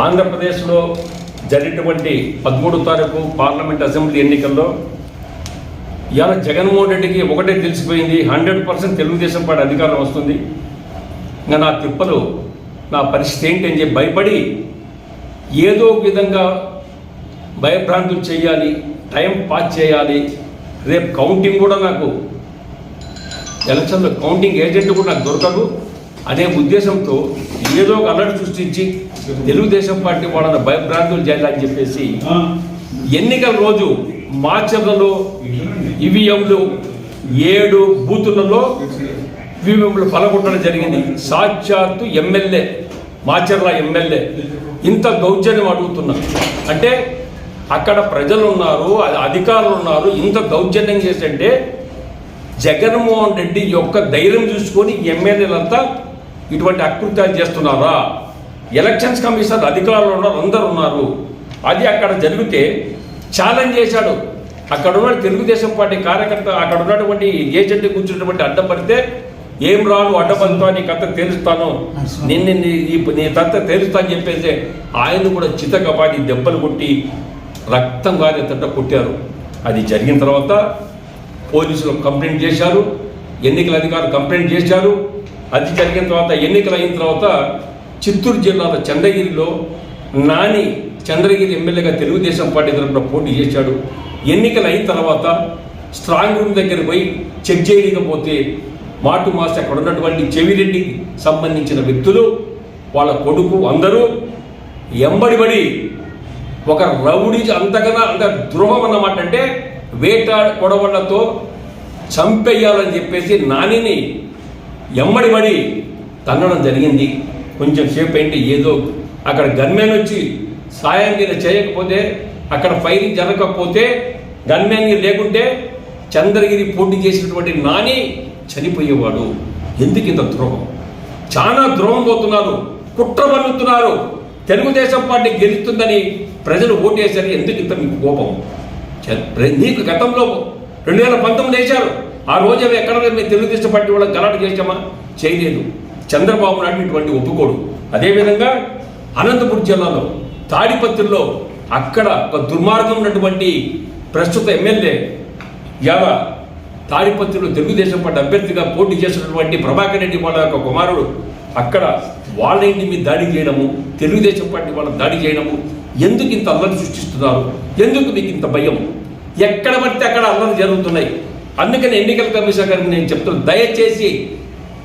ఆంధ్రప్రదేశ్లో జరిగినటువంటి పదమూడు తారీఖు పార్లమెంట్ అసెంబ్లీ ఎన్నికల్లో ఇవాళ జగన్మోహన్ రెడ్డికి ఒకటే తెలిసిపోయింది. హండ్రెడ్ పర్సెంట్ తెలుగుదేశం పార్టీ అధికారం వస్తుంది. ఇంకా నా తిప్పలు నా పరిస్థితి ఏంటి అని చెప్పి భయపడి ఏదో ఒక విధంగా భయభ్రాంతులు చేయాలి టైం పాస్ చేయాలి. రేపు కౌంటింగ్ కూడా నాకు ఎలక్షన్లో కౌంటింగ్ ఏజెంట్ కూడా నాకు దొరకదు అనే ఉద్దేశంతో ఏదో ఒక అలర్ట్ సృష్టించి తెలుగుదేశం పార్టీ వాళ్ళని భయభ్రాంతులు చేయాలని చెప్పేసి ఎన్నికల రోజు మార్చర్లలో ఈవీఎంలు ఏడు బూతులలో ఈవీఎంలు పలగొట్టడం జరిగింది. సాక్షాత్తు ఎమ్మెల్యే మాచర్ల ఎమ్మెల్యే. ఇంత దౌర్జన్యం అడుగుతున్నా. అంటే అక్కడ ప్రజలు ఉన్నారు అధికారులు ఉన్నారు ఇంత దౌర్జన్యం చేసంటే జగన్మోహన్ రెడ్డి యొక్క ధైర్యం చూసుకొని ఎమ్మెల్యేలంతా ఇటువంటి అకృత్యాలు చేస్తున్నారా? ఎలక్షన్స్ కమిషన్ అధికారులు ఉన్నారు అందరు ఉన్నారు. అది అక్కడ జరిగితే ఛాలెంజ్ చేశాడు. అక్కడ ఉన్న తెలుగుదేశం పార్టీ కార్యకర్త అక్కడ ఉన్నటువంటి ఏజెంట్ కూర్చున్నటువంటి అడ్డం పడితే ఏం రాను అడ్డపడుతా నీ కథ తేలుస్తాను. నిన్ను నీ కథ తేలుస్తా అని చెప్పేసి ఆయన కూడా చితకపాటి దెబ్బలు కొట్టి రక్తం గారేటట్టు కొట్టారు. అది జరిగిన తర్వాత పోలీసులు కంప్లైంట్ చేశారు. ఎన్నికల అధికారులు కంప్లైంట్ చేశారు. అది జరిగిన తర్వాత ఎన్నికలు అయిన తర్వాత చిత్తూరు జిల్లాలో చంద్రగిరిలో నాని చంద్రగిరి ఎమ్మెల్యేగా తెలుగుదేశం పార్టీ తరఫున పోటీ చేశాడు. ఎన్నికలు అయిన తర్వాత స్ట్రాంగ్ రూమ్ దగ్గర పోయి చెక్ చేయకపోతే మాటు మాస్ అక్కడ ఉన్నటువంటి చెవిరెడ్డికి సంబంధించిన వ్యక్తులు వాళ్ళ కొడుకు అందరూ ఎంబడిబడి ఒక రౌడీ అంతకన్నా అంత ద్రోహం అన్నమాట. అంటే వేట కొడవళ్ళతో చంపేయాలని చెప్పేసి నానిని ఎమ్మడిబడి తన్నడం జరిగింది. కొంచెం సేపు ఏంటి ఏదో అక్కడ గన్మెన్ వచ్చి సాయం మీద చేయకపోతే అక్కడ ఫైరింగ్ జరగకపోతే గన్మెన్ లేకుంటే చంద్రగిరి పోటీ చేసినటువంటి నాని చనిపోయేవాడు. ఎందుకు ఇంత ద్రోహం? చాలా ద్రోహం పోతున్నారు కుట్ర పన్నుతున్నారు. తెలుగుదేశం పార్టీ గెలుస్తుందని ప్రజలు ఓటేశారు. ఎందుకు ఇంత మీకు కోపం? చ- నీకు గతంలో రెండు వేల పంతొమ్మిది వేశారు. ఆ రోజు అవి ఎక్కడ మేము తెలుగుదేశం పార్టీ వాళ్ళకి గలాట చేసామా చేయలేదు. చంద్రబాబు నాయుడు ఇటువంటి ఒప్పుకోడు. అదేవిధంగా అనంతపురం జిల్లాలో తాడిపత్రిలో అక్కడ ఒక దుర్మార్గం ఉన్నటువంటి ప్రస్తుత ఎమ్మెల్యే యావ తాడిపత్రిలో తెలుగుదేశం పార్టీ అభ్యర్థిగా పోటీ చేసినటువంటి ప్రభాకర్ రెడ్డి వాళ్ళ యొక్క కుమారుడు అక్కడ వాళ్ళ ఇంటి మీద దాడి చేయడము? తెలుగుదేశం పార్టీ వాళ్ళని దాడి చేయడము? ఎందుకు ఇంత అల్లరి సృష్టిస్తున్నారు? ఎందుకు మీకు ఇంత భయం? ఎక్కడ పడితే అక్కడ అల్లరి జరుగుతున్నాయి. అందుకని ఎన్నికల కమిషన్ గారికి నేను చెప్తున్నాను దయచేసి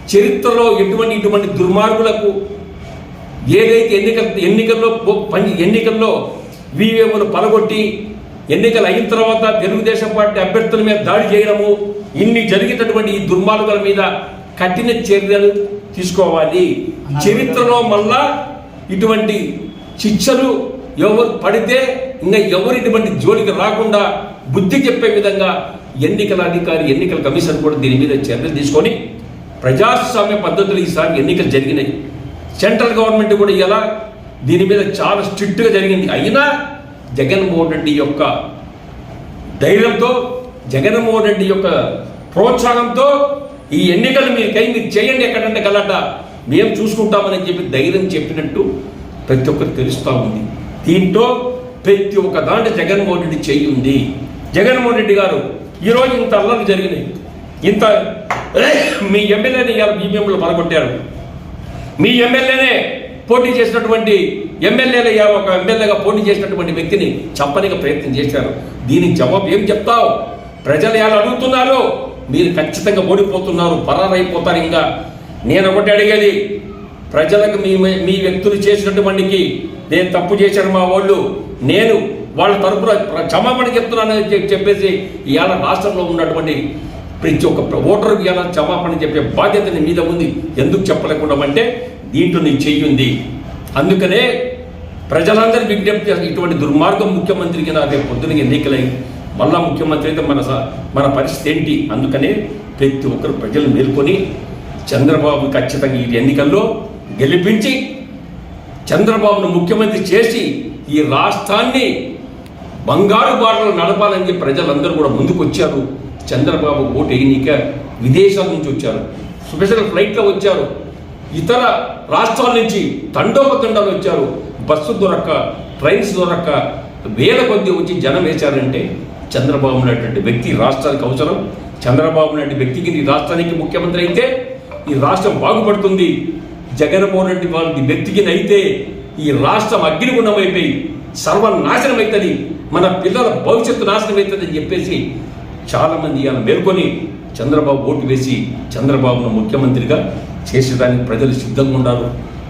చరిత్రలో ఎటువంటి ఇటువంటి దుర్మార్గులకు ఏదైతే ఎన్నికల ఎన్నికల్లో పని ఎన్నికల్లో వీవీఎంలు పలగొట్టి ఎన్నికలు అయిన తర్వాత తెలుగుదేశం పార్టీ అభ్యర్థుల మీద దాడి చేయడము ఇన్ని జరిగినటువంటి ఈ దుర్మార్గుల మీద కఠిన చర్యలు తీసుకోవాలి. చరిత్రలో మళ్ళా ఇటువంటి శిక్షలు ఎవరు పడితే ఇంకా ఎవరు ఇటువంటి జోలికి రాకుండా బుద్ధి చెప్పే విధంగా ఎన్నికల అధికారి ఎన్నికల కమిషన్ కూడా దీని మీద చర్యలు తీసుకొని ప్రజాస్వామ్య పద్ధతులు ఈసారి ఎన్నికలు జరిగినాయి. సెంట్రల్ గవర్నమెంట్ కూడా ఇలా దీని మీద చాలా స్ట్రిక్ట్గా జరిగింది. అయినా జగన్మోహన్ రెడ్డి యొక్క ధైర్యంతో జగన్మోహన్ రెడ్డి యొక్క ప్రోత్సాహంతో ఈ ఎన్నికలు మీకై మీరు చేయండి ఎక్కడంటే కలట మేము చూసుకుంటామని చెప్పి ధైర్యం చెప్పినట్టు ప్రతి ఒక్కరు తెలుస్తూ ఉంది. దీంట్లో ప్రతి ఒక్క దాంట్లో జగన్మోహన్ రెడ్డి చెయ్యి ఉంది. జగన్మోహన్ రెడ్డి గారు ఈరోజు ఇంత అల్లర్లు జరిగినాయి ఇంత మీ ఎమ్మెల్యేని ఇవాళ బీబీఎంలో పలగొట్టారు మీ ఎమ్మెల్యేనే పోటీ చేసినటువంటి ఎమ్మెల్యేలు ఒక ఎమ్మెల్యేగా పోటీ చేసినటువంటి వ్యక్తిని చంపనికి ప్రయత్నం చేశారు. దీనికి జవాబు ఏం చెప్తావు? ప్రజలు ఎలా అడుగుతున్నారు మీరు ఖచ్చితంగా ఓడిపోతున్నారు పరారైపోతారు ఇంకా. నేను ఒకటి అడిగేది ప్రజలకు మీ మీ వ్యక్తులు చేసినటువంటికి నేను తప్పు చేశాను మా వాళ్ళు నేను వాళ్ళ తరపున క్షమాపణ చెప్తున్నానని చెప్పేసి ఇవాళ రాష్ట్రంలో ఉన్నటువంటి ప్రతి ఒక్క ఓటర్కి ఇలా క్షమాపణ చెప్పే బాధ్యత నీ మీద ఉంది. ఎందుకు చెప్పలేకుండా అంటే దీంట్లో నీ చెయ్యుంది అందుకనే ప్రజలందరూ విజ్ఞప్తి ఇటువంటి దుర్మార్గం ముఖ్యమంత్రికి నా రేపు పొద్దున ఎన్నికలై మళ్ళా ముఖ్యమంత్రి అయితే మన స- మన పరిస్థితి ఏంటి? అందుకనే ప్రతి ఒక్కరు ప్రజలు మేల్కొని చంద్రబాబు ఖచ్చితంగా ఈ ఎన్నికల్లో గెలిపించి చంద్రబాబును ముఖ్యమంత్రి చేసి ఈ రాష్ట్రాన్ని బంగారు బాటలు నడపాలని ప్రజలందరూ కూడా ముందుకు వచ్చారు చంద్రబాబు ఓటు వేయనీక విదేశాల నుంచి వచ్చారు. స్పెషల్ ఫ్లైట్లో వచ్చారు. ఇతర రాష్ట్రాల నుంచి తండోపతండాలు వచ్చారు. బస్సు దొరక్క ట్రైన్స్ దొరక్క వేల కొద్ది వచ్చి జనం వేశారంటే చంద్రబాబు నాయుడు వ్యక్తి రాష్ట్రానికి అవసరం. చంద్రబాబు నాయుడు వ్యక్తికి ఈ రాష్ట్రానికి ముఖ్యమంత్రి అయితే ఈ రాష్ట్రం బాగుపడుతుంది. జగన్మోహన్ రెడ్డి వాళ్ళ వ్యక్తికి అయితే ఈ రాష్ట్రం అగ్నిగుణమైపోయి సర్వనాశనం అవుతుంది మన పిల్లల భవిష్యత్తు నాశనం అవుతుందని చెప్పేసి చాలామంది ఇలా మేల్కొని చంద్రబాబు ఓటు వేసి చంద్రబాబును ముఖ్యమంత్రిగా చేసేదానికి ప్రజలు సిద్ధంగా ఉన్నారు.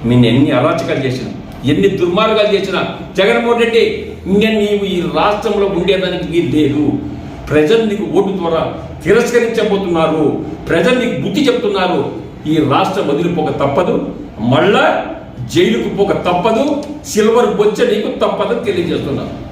నేను ఎన్ని అరాచకాలు చేసినా ఎన్ని దుర్మార్గాలు చేసినా జగన్మోహన్ రెడ్డి ఇంకా నీవు ఈ రాష్ట్రంలో ఉండేదానికి వీలు లేదు. ప్రజలు నీకు ఓటు ద్వారా తిరస్కరించబోతున్నారు. ప్రజలు నీకు బుద్ధి చెప్తున్నారు. ఈ రాష్ట్రం వదిలిపోక తప్పదు. మళ్ళా జైలుకు పోక తప్పదు. సిల్వర్ బొచ్చ నీకు తప్పదని తెలియజేస్తున్నాను